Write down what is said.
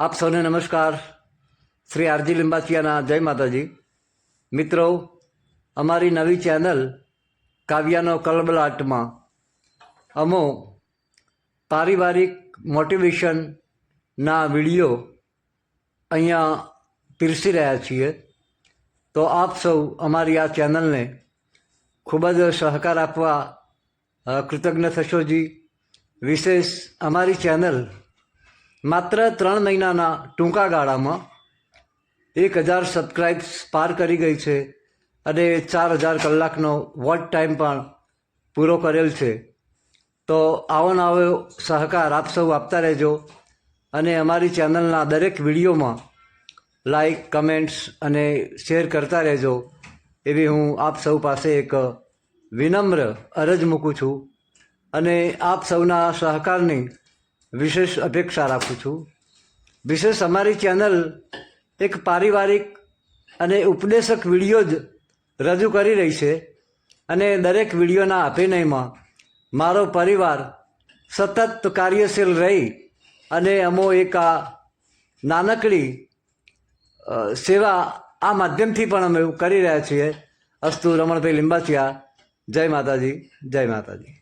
આપ સૌને નમસ્કાર. શ્રી આરજી લિંબાચિયાના જય માતાજી. મિત્રો, અમારી નવી ચેનલ કાવ્યાનો કલબલાટમાં અમો પારિવારિક મોટિવેશનના વીડિયો અહીંયા પીરસી રહ્યા છીએ. તો આપ સૌ અમારી આ ચેનલને ખૂબ જ સહકાર આપવા કૃતજ્ઞ થશો જી. વિશેષ અમારી ચેનલ માત્ર ત્રણ મહિનાના ટૂંકા ગાળામાં એક હજાર સબસ્ક્રાઇબ્સ પાર કરી ગઈ છે અને ચાર હજાર કલાકનો વોચ ટાઈમ પણ પૂરો કરેલ છે. તો આવો ને આવો સહકાર આપ સૌ આપતા રહેજો અને અમારી ચેનલના દરેક વિડીયોમાં લાઈક કમેન્ટ્સ અને શેર કરતા રહેજો. એવી હું આપ સૌ પાસે એક વિનમ્ર અરજ મૂકું છું અને આપ સૌના સહકારની વિશેષ અપેક્ષા રાખું છું. વિશેષ અમારી ચેનલ એક પારિવારિક અને ઉપદેશક વીડિયો જ રજૂ કરી રહી છે અને દરેક વિડીયોના અભિનયમાં મારો પરિવાર સતત કાર્યશીલ રહી અને અમો એક આ નાનકડી સેવા આ માધ્યમથી પણ અમે કરી રહ્યા છીએ. અસ્તુ રમણભાઈ લિંબાચિયા જય માતાજી જય માતાજી.